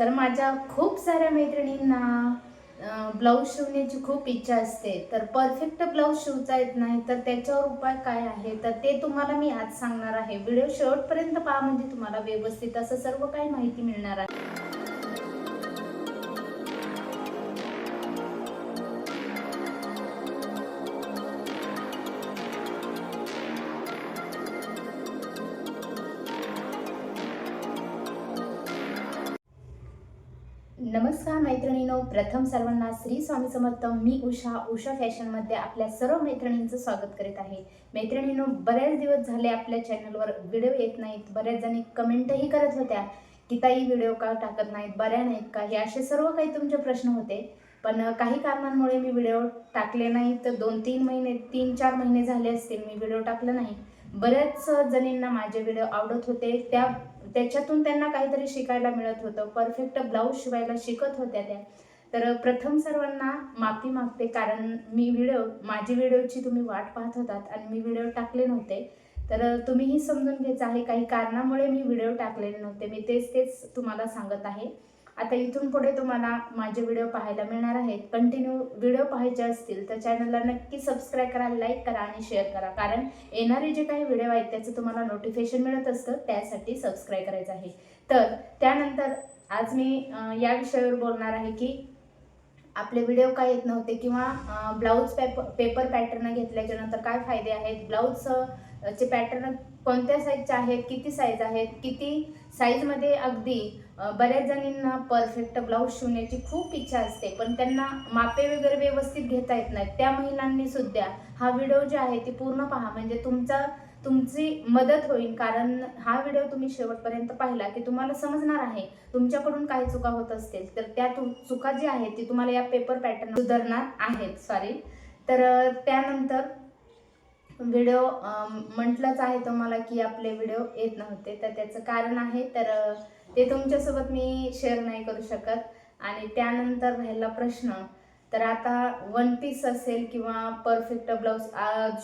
तर माझ्या खूप साऱ्या मैत्रिणींना ब्लाऊज शिवण्याची खूप इच्छा असते. तर परफेक्ट ब्लाऊज शिवता येत नाही तर त्याच्यावर उपाय काय आहे? तर ते तुम्हाला मी आज सांगणार आहे. व्हिडिओ शेवटपर्यंत पहा म्हणजे तुम्हाला व्यवस्थित असं सर्व काही माहिती मिळणार आहे. नमस्कार मैत्रिणीनो प्रथम सर्वांना श्री स्वामी समर्थ मी उषा उषा फॅशनमध्ये आपल्या सर्व मैत्रिणींचं स्वागत करीत आहे. मैत्रिणीनो बऱ्याच दिवस झाले आपल्या चॅनलवर व्हिडिओ येत नाहीत. बऱ्याच जणी कमेंटही करत होत्या की ताई व्हिडिओ का टाकत नाहीत? बऱ्या नाहीत का? हे असे सर्व काही तुमचे प्रश्न होते. पण काही कारणांमुळे मी व्हिडिओ टाकले नाही. तर दोन तीन महिने तीन चार महिने झाले असतील मी व्हिडिओ टाकला नाही. बऱ्याच जणींना माझे व्हिडिओ आवडत होते. त्या त्याच्यातून त्यांना काहीतरी शिकायला मिळत होतं. परफेक्ट ब्लाऊज शिवायला शिकत होत्या त्या. तर प्रथम सर्वांना माफी मागते कारण मी व्हिडिओ माझी व्हिडिओची तुम्ही वाट पाहत होतात आणि मी व्हिडिओ टाकले नव्हते. तर तुम्हीही समजून घ्यायचं आहे काही कारणामुळे मी व्हिडिओ टाकलेले नव्हते. मी तेच तेच तुम्हाला सांगत आहे. आता इथून पुढे तुम्हाला माझे व्हिडिओ पाहायला मिळणार आहेत. कंटिन्यू व्हिडिओ पाहायचे असतील तर चॅनलला नक्की सबस्क्राईब करा लाईक करा आणि शेअर करा. कारण येणारे जे काही व्हिडिओ आहेत त्याचं तुम्हाला नोटिफिकेशन मिळत असतं. त्यासाठी सबस्क्राईब करायचं आहे. तर त्यानंतर आज मी या विषयावर बोलणार आहे की आपले व्हिडिओ काय येत नव्हते किंवा ब्लाऊज पेपर पेपर पॅटर्न घेतल्याच्या नंतर काय फायदे आहेत? ब्लाऊज चे पॅटर्न कोणत्या साईजचे आहेत किती साईज आहेत किती साईजमध्ये अगदी बऱ्याच जणींना परफेक्ट ब्लाऊज शिवण्याची खूप इच्छा असते पण त्यांना मापे वगैरे व्यवस्थित घेता येत नाहीत. त्या महिलांनी सुद्धा हा व्हिडिओ जे आहे ते पूर्ण पहा. म्हणजे तुमचा तुमची मदत होईल कारण हा व्हिडिओ तुम्ही शेवटपर्यंत पाहिला की तुम्हाला समजणार आहे तुमच्याकडून काही चुका होत असतील तर त्या तु चुका जी आहेत ती तुम्हाला या पेपर पॅटर्न सुधारणार आहेत. सॉरी तर त्यानंतर व्हिडिओ म्हटलंच आहे तुम्हाला की आपले व्हिडिओ येत नव्हते. तर त्याचं कारण आहे तर ते तुमच्यासोबत मी शेअर नाही करू शकत. आणि त्यानंतर राहिला प्रश्न. तर आता वन पीस असेल किंवा परफेक्ट ब्लाऊज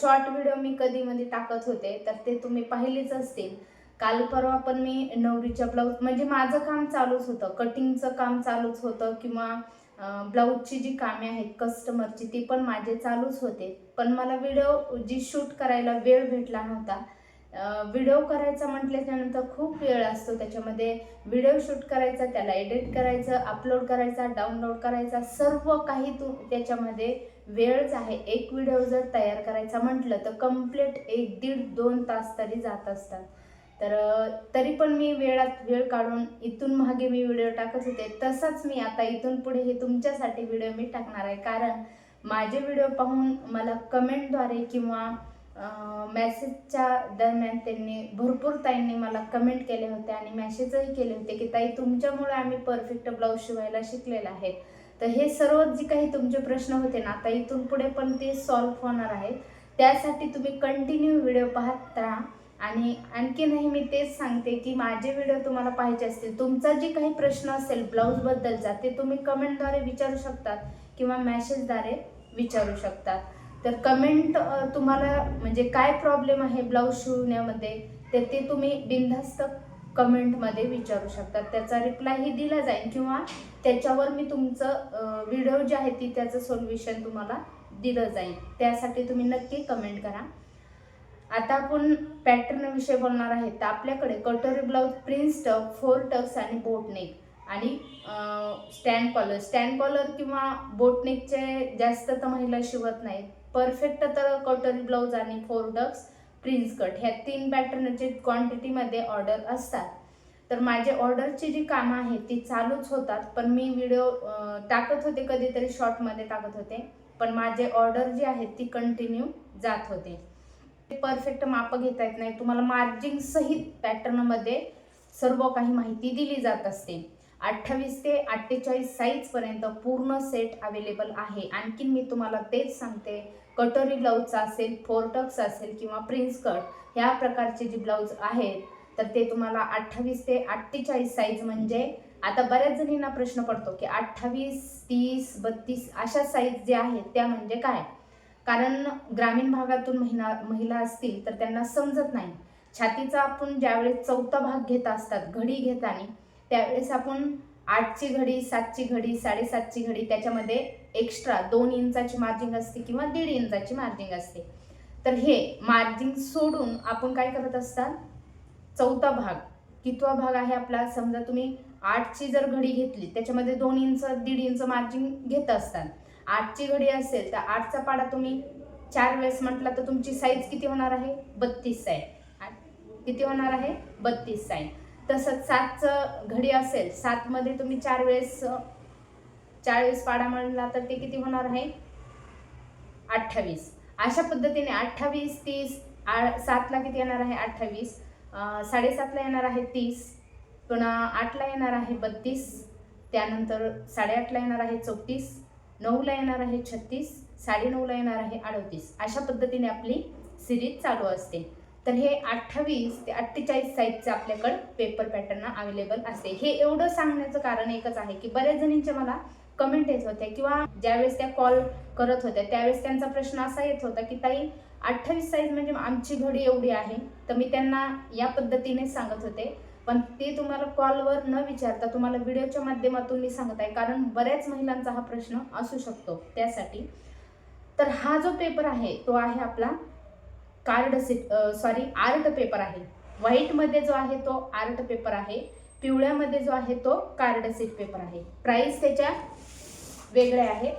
शॉर्ट व्हिडिओ मी कधी मध्ये टाकत होते तर ते तुम्ही पाहिलेच असतील. काल परवा पण मी नवरीच्या ब्लाऊज म्हणजे माझं काम चालूच होतं. कटिंगचं काम चालूच होतं किंवा ब्लाऊजची जी कामे आहेत कस्टमरची ती पण माझे चालूच होते. पण मला व्हिडिओ जी शूट करायला वेळ भेटला नव्हता व्हिडिओ करायचा म्हटल्याच्यानंतर खूप वेळ असतो. त्याच्यामध्ये व्हिडिओ शूट करायचा त्याला एडिट करायचं अपलोड करायचा डाउनलोड करायचा सर्व काही तू त्याच्यामध्ये वेळच आहे. एक व्हिडिओ जर तयार करायचा म्हटलं तर कंप्लीट एक दीड दोन तास तरी जात असतात. तर तरी पण मी वेळात वेळ काढून इथून मागे मी व्हिडिओ टाकत होते. तसंच मी आता इथून पुढे हे तुमच्यासाठी व्हिडिओ मी टाकणार आहे. कारण माझे व्हिडिओ पाहून मला कमेंटद्वारे किंवा मेसेजच्या दरम्यान त्यांनी भरपूर ताईंनी मला कमेंट केले होते आणि मेसेजही केले होते की ताई तुमच्यामुळे आम्ही परफेक्ट ब्लाऊज शिवायला शिकलेला आहे. तर हे सर्व जे काही तुमचे प्रश्न होते ना आता इथून पुढे पण ते सॉल्व्ह होणार आहेत त्यासाठी तुम्ही कंटिन्यू व्हिडिओ पाहत राहा. आणि आणखीनही मी तेच सांगते की माझे व्हिडिओ तुम्हाला पाहिजे असतील तुमचा जे काही प्रश्न असेल ब्लाऊजबद्दलचा ते तुम्ही कमेंटद्वारे विचारू शकतात किंवा मॅसेजद्वारे विचारू शकतात. तर कमेंट तुम्हाला म्हणजे काय प्रॉब्लेम आहे ब्लाऊज शिवण्यामध्ये तर ते तुम्ही बिनधास्त कमेंटमध्ये विचारू शकतात. त्याचा रिप्लायही दिला जाईल किंवा त्याच्यावर मी तुमचं व्हिडिओ जे आहे ती त्याचं सोल्युशन तुम्हाला दिलं जाईल. त्यासाठी तुम्ही नक्की कमेंट करा. आता आपण पॅटर्नविषयी बोलणार आहे. तर आपल्याकडे katori blouse prince tuck four tucks आणि बोटनेक आणि स्टँड कॉलर स्टँड कॉलर किंवा बोटनेकचे जास्त तर महिला शिवत नाहीत. परफेक्ट तर कटोरी ब्लाऊज आणि फोर टक्स प्रिन्स कट ह्या तीन पॅटर्नचे क्वांटिटीमध्ये ऑर्डर असतात. तर माझे ऑर्डरची जी कामं आहेत ती चालूच होतात. पण मी व्हिडिओ टाकत होते कधीतरी शॉर्टमध्ये टाकत होते. पण माझे ऑर्डर जी आहेत ती कंटिन्यू जात होते. परफेक्ट माप घेता येत नाही तुम्हाला मार्जिंग सहित पॅटर्नमध्ये सर्व काही माहिती दिली जात असते. अठ्ठावीस ते अठ्ठेचाळीस साईजपर्यंत पूर्ण सेट अवेलेबल आहे. आणखीन मी तुम्हाला तेच सांगते. कटोरी ब्लाऊजचा असेल फोरटक्स असेल किंवा प्रिन्स कट ह्या प्रकारचे जे ब्लाऊज आहेत तर ते तुम्हाला अठ्ठावीस ते अठ्ठेचाळीस साईज म्हणजे आता बऱ्याच जणींना प्रश्न पडतो की अठ्ठावीस तीस बत्तीस अशा साईज जे आहेत त्या म्हणजे काय? कारण ग्रामीण भागातून महिला महिला असतील तर त्यांना समजत नाही. छातीचा आपण ज्यावेळेस चौथा भाग घेत असतात घडी घेताना त्यावेळेस आपण आठची घडी सातची घडी साडेसातची घडी त्याच्यामध्ये एक्स्ट्रा दोन इंचाची मार्जिंग असते किंवा दीड इंचाची मार्जिंग असते. तर हे मार्जिंग सोडून आपण काय करत असतात? चौथा भाग कितवा भाग आहे आपला? समजा तुम्ही आठची जर घडी घेतली त्याच्यामध्ये दोन इंच दीड इंच मार्जिन घेत असतात. आठची घडी असेल तर आठचा पाडा तुम्ही चार वेळेस म्हटला तर तुमची साईज किती होणार आहे? बत्तीस साईज किती होणार आहे? बत्तीस साईज तसंच सातचं घडी असेल सातमध्ये तुम्ही चार वेळेस चार वेळेस पाडा म्हणला तर ते किती होणार आहे? अठ्ठावीस. अशा पद्धतीने अठ्ठावीस तीस आ सातला किती येणार आहे? अठ्ठावीस. साडेसातला येणार आहे तीस. पुन्हा आठला येणार आहे बत्तीस. त्यानंतर साडेआठला येणार आहे चौतीस. नऊला येणार आहे छत्तीस साडेनऊला येणार आहे अडतीस. अशा पद्धतीने आपली सिरीज चालू असते. तर हे अठ्ठावीस ते अठ्ठेचाळीस साईजचं आपल्याकडं पेपर पॅटर्न अवेलेबल असते. हे एवढं सांगण्याचं कारण एकच आहे की बऱ्याच जणींच्या मला कमेंट येत होत्या किंवा ज्यावेळेस त्या कॉल करत होत्या त्यावेळेस त्यांचा प्रश्न असा येत होता की ताई अठ्ठावीस साईज म्हणजे आमची घडी एवढी आहे. तर मी त्यांना या पद्धतीने सांगत होते. पण ते तुम्हाला कॉलवर न विचारता तुम्हाला व्हिडिओच्या माध्यमातून मी सांगत आहे. कारण बऱ्याच महिलांचा हा प्रश्न असू शकतो त्यासाठी. तर हा जो पेपर आहे तो आहे आपला card sheet sorry art paper आहे. व्हाईटमध्ये जो आहे तो आर्ट पेपर आहे. पिवळ्यामध्ये जो आहे तो कार्ड सीट पेपर आहे. प्राईस त्याच्या वेगळे आहे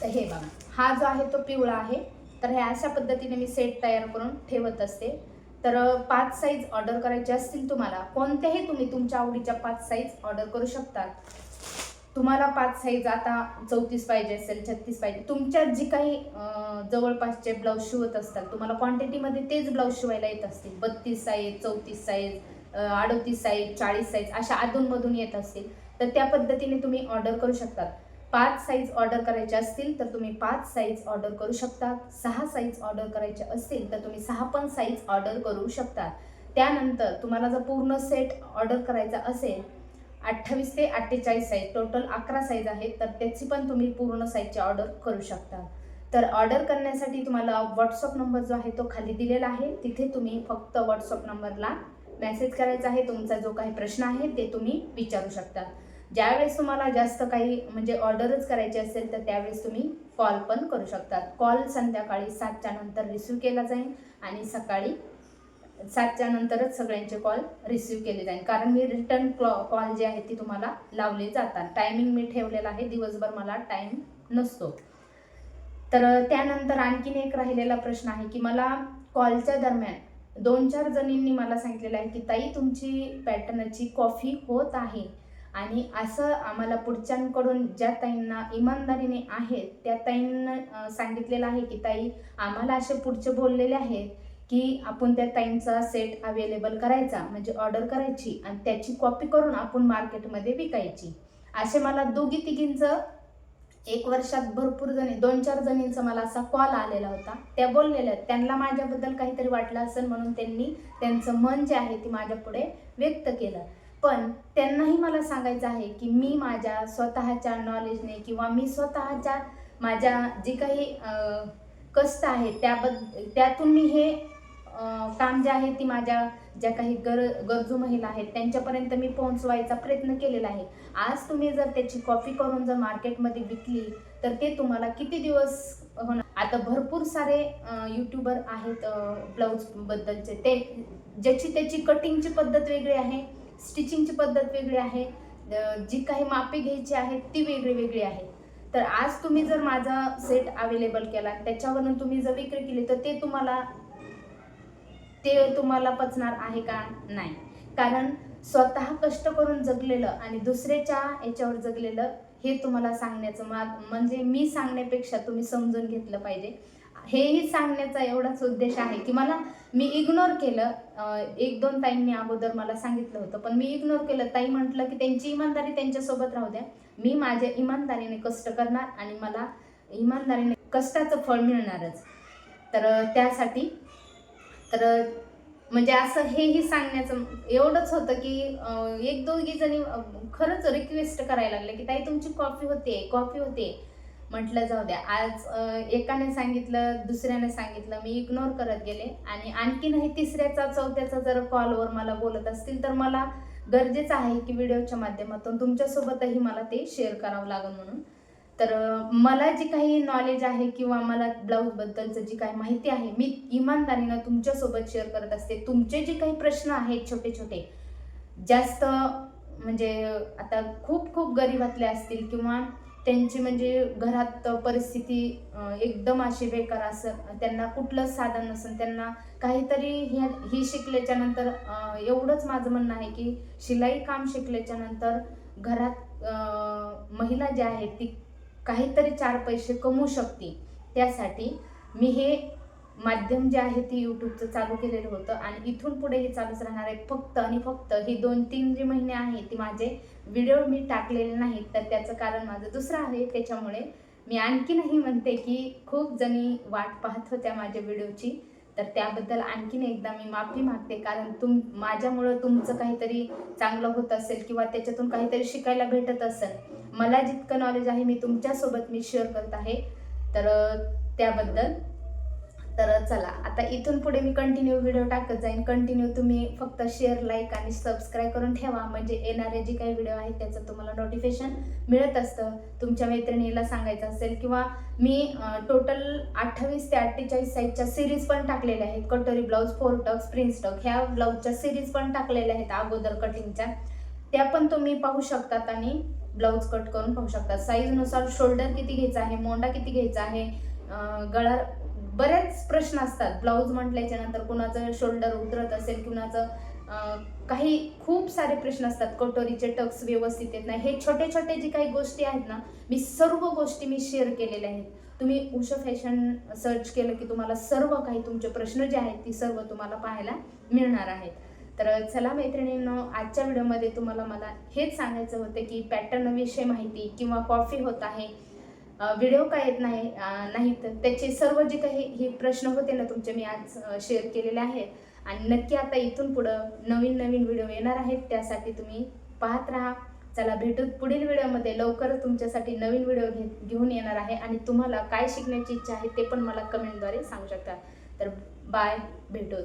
तर हे बघा. हा जो आहे तो पिवळा आहे. तर हे अशा पद्धतीने मी सेट तयार करून ठेवत असते. तर पाच साईज ऑर्डर करायचे असतील तुम्हाला कोणत्याही तुम्ही तुमच्या आवडीच्या पाच साईज ऑर्डर करू शकतात. तुम्हाला पाच साईज आता चौतीस पाहिजे असेल छत्तीस पाहिजे तुमच्या जी काही जवळपासचे ब्लाऊज शिवत असतात तुम्हाला क्वांटिटीमध्ये तेच ब्लाऊज शिवायला येत असतील. बत्तीस साईज चौतीस साईज अडतीस साईज चाळीस साईज अशा अधूनमधून येत असतील. तर त्या पद्धतीने तुम्ही ऑर्डर करू शकतात. पाच साईज ऑर्डर करायचे असतील तर तुम्ही पाच साईज ऑर्डर करू शकतात. सहा साईज ऑर्डर करायचे असतील तर तुम्ही सहा पण साईज ऑर्डर करू शकतात. त्यानंतर तुम्हाला जर पूर्ण सेट ऑर्डर करायचा असेल अठ्ठावीस ते अठ्ठेचाळीस साईज टोटल अकरा साईज आहेत तर त्याची पण तुम्ही पूर्ण साईजची ऑर्डर करू शकता. तर ऑर्डर करण्यासाठी तुम्हाला व्हॉट्सअप नंबर जो आहे तो खाली दिलेला आहे. तिथे तुम्ही फक्त व्हॉट्सअप नंबरला मेसेज करायचा आहे. तुमचा जो काही प्रश्न आहे ते तुम्ही विचारू शकता. ज्यावेळेस तुम्हाला जास्त काही म्हणजे ऑर्डरच करायची असेल तर त्यावेळेस तुम्ही कॉल पण करू शकतात कॉल संध्याकाळी सातच्या नंतर रिसिव्ह केला जाईल आणि सकाळी सातच्या नंतरच सगळ्यांचे कॉल रिसिव्ह केले जाईल. कारण मी रिटर्न कॉल जे आहे ती तुम्हाला लावले जातात. टायमिंग मी ठेवलेला आहे. दिवसभर मला टाईम नसतो. तर त्यानंतर आणखीन एक राहिलेला प्रश्न आहे की मला कॉलच्या दरम्यान दोन चार जणींनी मला सांगितलेलं आहे की ताई तुमची पॅटर्नची कॉफी होत आहे. आणि असं आम्हाला पुढच्यांकडून ज्या ताईंना इमानदारीने आहेत त्या ताईंना सांगितलेलं आहे की ताई आम्हाला असे पुढचे बोललेले आहेत की आपण त्या ताईंचा सेट अवेलेबल करायचा म्हणजे ऑर्डर करायची आणि त्याची कॉपी करून आपण मार्केटमध्ये विकायची असे मला दोघी तिघींचं एक वर्षात भरपूर जणी दोन चार जणींचा मला असा कॉल आलेला होता त्या बोललेल्या आहेत. त्यांना माझ्याबद्दल काहीतरी वाटलं असेल म्हणून त्यांनी त्यांचं मन जे आहे ते माझ्या पुढे व्यक्त केलं पण त्यांनाही मला सांगायचं आहे की मी माझ्या स्वतःच्या नॉलेजने किंवा मी स्वतःच्या माझ्या जे काही कष्ट आहे त्याबद्द त्यातून मी हे काम जे आहे ती माझ्या ज्या काही गर गरजू महिला आहेत त्यांच्यापर्यंत मी पोहोचवायचा प्रयत्न केलेला आहे. आज तुम्ही जर त्याची कॉपी करून जर मार्केटमध्ये विकली तर ते तुम्हाला किती दिवस होणार? आता भरपूर सारे यूट्यूबर आहेत ब्लाऊजबद्दलचे. ते ज्याची त्याची कटिंगची पद्धत वेगळी आहे. स्टिचिंगची पद्धत वेगळी आहे. जी काही मापे घ्यायची आहेत ती वेगळी वेगळी आहे तर आज तुम्ही जर माझा सेट अवेलेबल केला त्याच्यावरून तुम्ही जर विक्री केली तर ते तुम्हाला ते तुम्हाला पचणार आहे का नाही. कारण स्वतः कष्ट करून जगलेलं आणि दुसऱ्याच्या याच्यावर जगलेलं हे तुम्हाला सांगण्याचं मा म्हणजे मी सांगण्यापेक्षा तुम्ही समजून घेतलं पाहिजे. हेही सांगण्याचा एवढाच उद्देश आहे की मला मी इग्नोर केलं. एक दोन ताईंनी अगोदर मला सांगितलं होतं पण मी इग्नोर केलं. ताई म्हटलं की त्यांची इमानदारी त्यांच्यासोबत राहू द्या. मी माझ्या इमानदारीने कष्ट करणार आणि मला इमानदारीने कष्टाचं फळ मिळणारच. तर त्यासाठी तर म्हणजे असं हेही सांगण्याचं एवढंच होतं की एक दोघी जणी खरंच रिक्वेस्ट करायला लागले की ताई तुमची कॉफी होते कॉफी होते म्हटलं जाऊ द्या. आज एकाने सांगितलं दुसऱ्याने सांगितलं मी इग्नोर करत गेले. आणि आणखीनही तिसऱ्याचा चौथ्याचा जर कॉलवर मला बोलत असतील तर मला गरजेचं आहे की व्हिडिओच्या माध्यमातून तुमच्यासोबतही मला ते शेअर करावं लागेल म्हणून. तर मला जी काही नॉलेज आहे किंवा मला ब्लाऊजबद्दलचं जी काही माहिती आहे मी इमानदारीनं तुमच्यासोबत शेअर करत असते. तुमचे जे काही प्रश्न आहेत छोटे छोटे जास्त म्हणजे आता खूप खूप गरीबातले असतील किंवा त्यांची म्हणजे घरात परिस्थिती एकदम अशी बेकार असं त्यांना कुठलंच साधन नसेल त्यांना काहीतरी ह्या ही शिकल्याच्या नंतर एवढंच माझं म्हणणं आहे की शिलाई काम शिकल्याच्या नंतर घरात महिला ज्या आहेत ती काहीतरी चार पैसे कमवू शकते त्यासाठी मी हे माध्यम जे आहे ते यूट्यूबचं चालू केलेलं होतं आणि इथून पुढे हे चालूच राहणार आहे फक्त आणि फक्त ही दोन तीन जे महिने आहेत ते माझे व्हिडिओ मी टाकलेले नाहीत. तर त्याचं कारण माझं दुसरं आहे. त्याच्यामुळे मी आणखीनही म्हणते की खूप जणी वाट पाहत होत्या माझ्या व्हिडिओची तर त्याबद्दल आणखीन एकदा मी माफी मागते. कारण तुम माझ्यामुळं तुमचं काहीतरी चांगलं होत असेल किंवा त्याच्यातून काहीतरी शिकायला भेटत असेल मला जितकं नॉलेज आहे मी तुमच्यासोबत मी शेअर करत आहे. तर त्याबद्दल तर चला आता इथून पुढे मी कंटिन्यू व्हिडिओ टाकत जाईन. कंटिन्यू तुम्ही फक्त शेअर लाईक आणि सबस्क्राईब करून ठेवा. म्हणजे येणारे जे काही व्हिडिओ आहेत त्याचं तुम्हाला नोटिफिकेशन मिळत असतं. तुमच्या मैत्रिणीला सांगायचं असेल किंवा मी टोटल अठ्ठावीस ते अठ्ठेचाळीस साईजच्या सिरीज पण टाकलेल्या आहेत. कटोरी ब्लाऊज फोर टक्स प्रिन्स टक ह्या ब्लाऊजच्या सिरीज पण टाकलेल्या आहेत अगोदर कटिंगच्या त्या पण तुम्ही पाहू शकतात आणि ब्लाऊज कट करून पाहू शकतात. साईजनुसार शोल्डर किती घ्यायचा आहे मोंडा किती घ्यायचा आहे गळा बरेच प्रश्न असतात. ब्लाऊज म्हटल्याच्या नंतर कुणाचं शोल्डर उतरत असेल कुणाचं काही खूप सारे प्रश्न असतात. कटोरीचे टक्स व्यवस्थित येत नाही. हे छोटे छोटे जे काही गोष्टी आहेत ना मी सर्व गोष्टी मी शेअर केलेल्या आहेत. तुम्ही उषा फॅशन सर्च केलं की तुम्हाला सर्व काही तुमचे प्रश्न जे आहेत ती सर्व तुम्हाला पाहायला मिळणार आहेत. तर चला मैत्रिणींनो आजच्या व्हिडिओमध्ये तुम्हाला मला हेच सांगायचं होतं की पॅटर्नविषयी माहिती किंवा कॉफी होत आहे व्हिडिओ का येत नाही नाही नाहीत. त्याचे सर्व जे काही हे प्रश्न होते ना तुमचे मी आज शेअर केलेले आहेत. आणि नक्की आता इथून पुढं नवीन नवीन व्हिडिओ येणार आहेत त्यासाठी तुम्ही पाहत राहा. चला भेटू पुढील व्हिडिओमध्ये लवकरच तुमच्यासाठी नवीन व्हिडिओ घे घेऊन येणार आहे. आणि तुम्हाला काय शिकण्याची इच्छा आहे ते पण मला कमेंटद्वारे सांगू शकता. तर बाय भेटू